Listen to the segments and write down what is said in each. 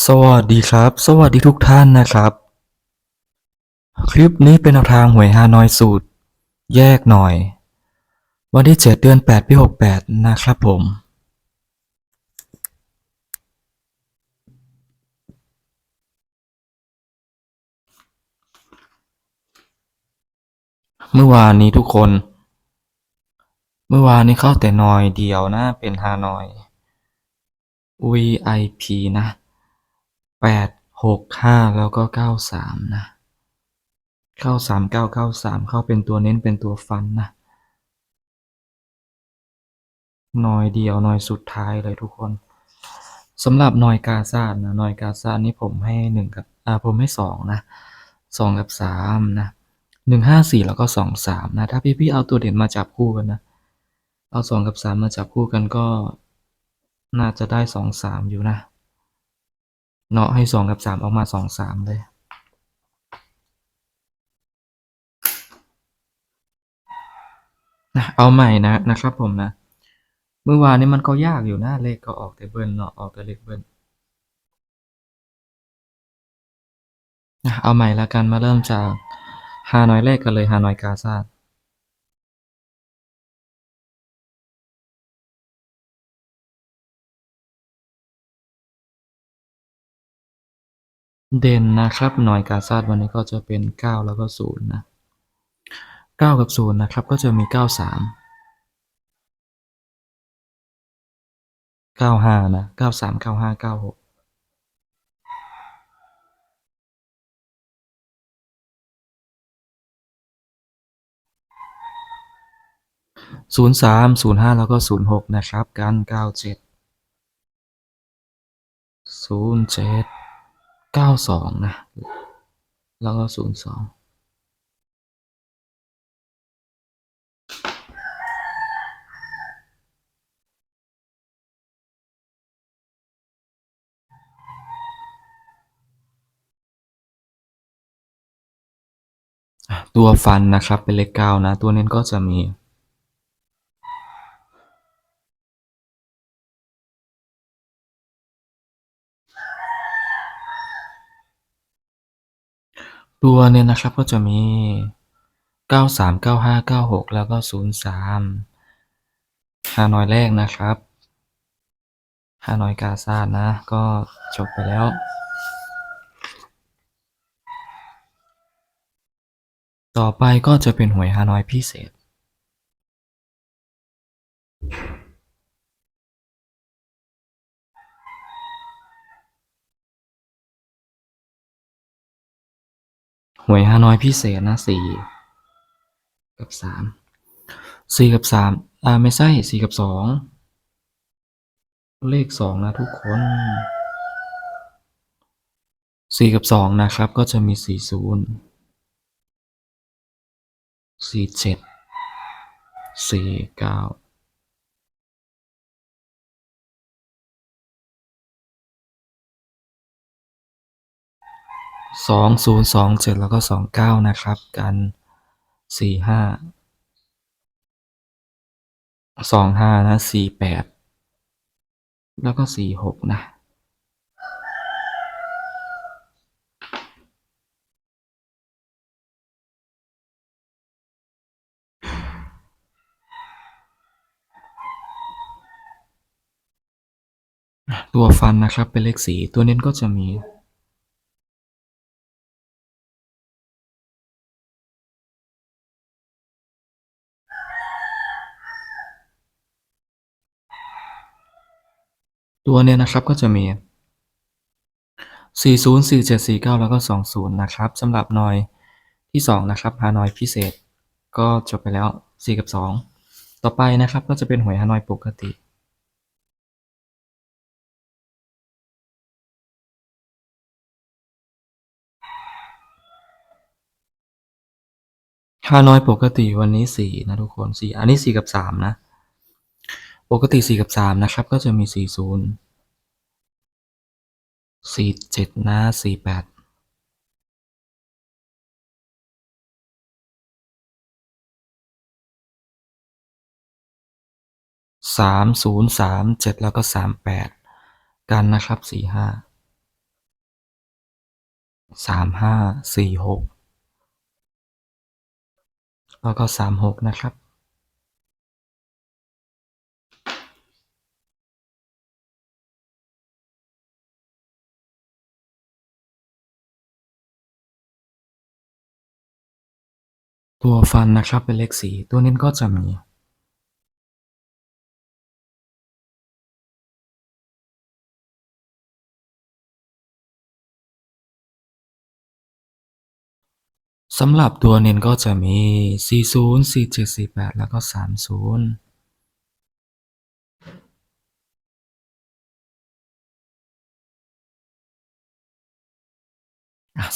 สวัสดีครับ สวัสดีทุกท่านนะครับ คลิปนี้เป็นแนวทางหวยฮานอยสูตร แยกหน่อย วันที่ 7 เดือน 8 ปี 68 นะครับผม เมื่อวานนี้ทุกคน เมื่อวานนี้เข้าแต่หนอยเดียวนะ เป็นฮานอย VIP นะ แปดหกห้าแล้วก็เก้าสามนะเข้าสามเก้าเก้าสามเข้าเป็นตัวเน้นเป็นตัวฟันนะหน่อยเดียวหน่อยสุดท้ายเลยทุกคนสำหรับหน่อยกาซาดนะหน่อยกาซาดนี่ผมให้หนึ่งกับอ่าผมให้สองนะสองกับสามนะหนึ่งห้าสี่แล้วก็สองสามนะ ถ้าพี่ๆเอาตัวเด่นมาจับคู่กันนะ เอาสองกับสามมาจับคู่กันก็ น่าจะได้สองสามอยู่นะ เนาะให้สองกับสามออกมาสองสามเลย นะเอาใหม่นะนะครับผมนะ เมื่อวานนี้มันก็ยากอยู่นะเลขก็ออกแต่เบิ้ลเนาะออกแต่เลขเบิ้ลนะเอาใหม่ล้วกันมาเริ่มจากฮานอยเลขกันเลยฮานอยกาซาด เด่นนะครับ หน่อยกาซาดวันนี้ก็จะเป็นเก้าแล้วก็ศูนย์นะเก้ากับศูนย์นะครับ ก็จะมีเก้าสามเก้าห้านะเก้าสามเก้าห้าเก้าหกศูนย์สามศูนย์ห้าแล้วก็ศูนย์หกนะครับ กันเก้าเจ็ดศูนย์เจ็ด เก้าสองนะ แล้วก็ศูนย์สองตัวฟันนะครับเป็นเลขเก้านะ ตัวเน้นก็จะมี ตัวเนี่ยนะครับก็จะมีเก้าสามเก้าห้าเก้าหกแล้วก็ศูนย์สามฮานอยแรกนะครับฮานอยกาซาดนะ ก็จบไปแล้ว ต่อไปก็จะเป็นหวยฮานอยพิเศษ หวยฮานอยพิเศษนะสี่กับสามสี่กับสามอ่าไม่ใช่สี่กับสองเลขสองนะทุกคนสี่กับสองนะครับ ก็จะมีสี่ศูนย์สี่เจ็ดสี่เก้า สองศูนย์สองเจ็ดแล้วก็สองเก้านะครับ กันสี่ห้าสองห้านะสี่แปดแล้วก็สี่หกนะตัวฟันนะครับเป็นเลขสีตัวเน้นก็จะมี ตัวเนี้ยนะครับก็จะมี 40 47 49 แล้วก็ 20 นะครับสำหรับนอยที่ 2 นะครับฮานอยพิเศษ ก็จบไปแล้ว 4 กับ 2 ต่อไปนะครับก็จะเป็นหวยฮานอยปกติฮานอยปกติวันนี้สี่นะทุกคนสี่อันนี้สี่กับสามนะ ปกติสี่กับสามนะครับ ก็จะมีสี่ศูนะสี่แปดสามศูนย์สามเจ็ดแล้วก็สามแปดกันนะครับสี่ห้าสามห้าสี่หกแล้วก็สามหกนะครับ ตัวฟันนะครับเป็นเลขสี่ตัวเน้นก็จะมีสำหรับตัวเน้นก็จะมี 40 47 48 แล้วก็ 30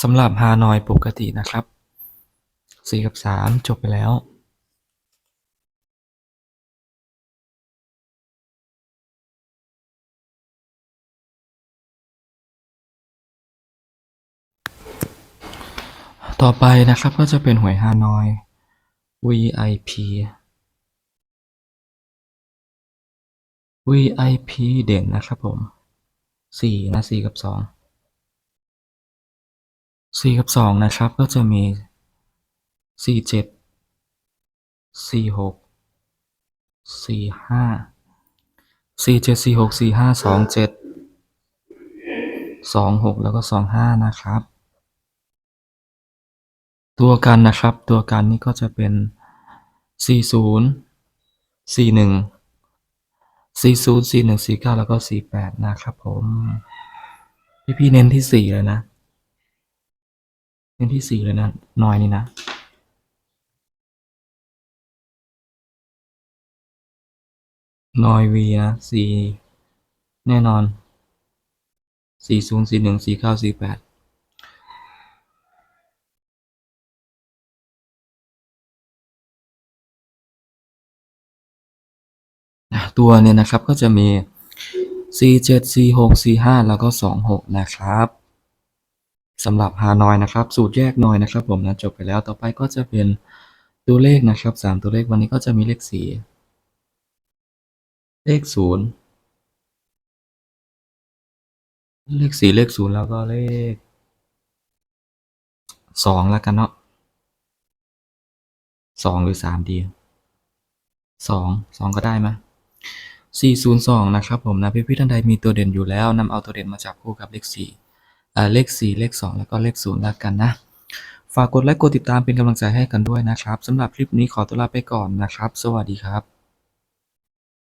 สำหรับฮานอยปกตินะครับ 4กับ3จบไปแล้วต่อไปนะครับก็จะเป็นหวยฮานอย VIP VIP เด่นนะครับผม4นะ4กับ2 4กับ2นะครับก็จะมี สี่เจ็ดสี่หกสี่ห้าสี่เจ็ดสี่หกสี่ห้าสองเจ็ดสองหกแล้วก็สองห้านะครับ ตัวกันนะครับ ตัวกันนี้ก็จะเป็นสี่ศูนย์สี่หนึ่งสี่ศูนย์สี่หนึ่งสี่เก้าแล้วก็สี่แปดนะครับผม พี่พี่เน้นที่สี่เลยนะ เน้นที่สี่เลยนะน้อยนี่นะ นอยวีนะ4แน่นอน 40 41 49 48อะตัวเนี่ยนะครับก็จะมี47 46 45แล้วก็ 26 นะครับสำหรับฮานอยนะครับ สูตรแยกนอยนะครับ ผมนะจบไปแล้วต่อไปก็จะเป็นตัวเลขนะครับ 3 ตัวเลขวันนี้ก็จะมีเลข4 เลข0เลข4เลข0แล้วก็เลข2แล้วกันเนาะ2หรือ3ดี2 2ก็ได้ไหม402นย์สองนะครับผมนะพี่พี่ๆท่านใดมีตัวเด่นอยู่แล้วนำเอาตัวเด่นมาจับคู่กับเลข4อ่เลข4เลข2แล้วก็เลข0แล้วกันนะฝากกดไลค์กดติดตามเป็นกำลังใจให้กันด้วยนะครับสำหรับคลิปนี้ขอตัวลาไปก่อนนะครับ สวัสดีครับ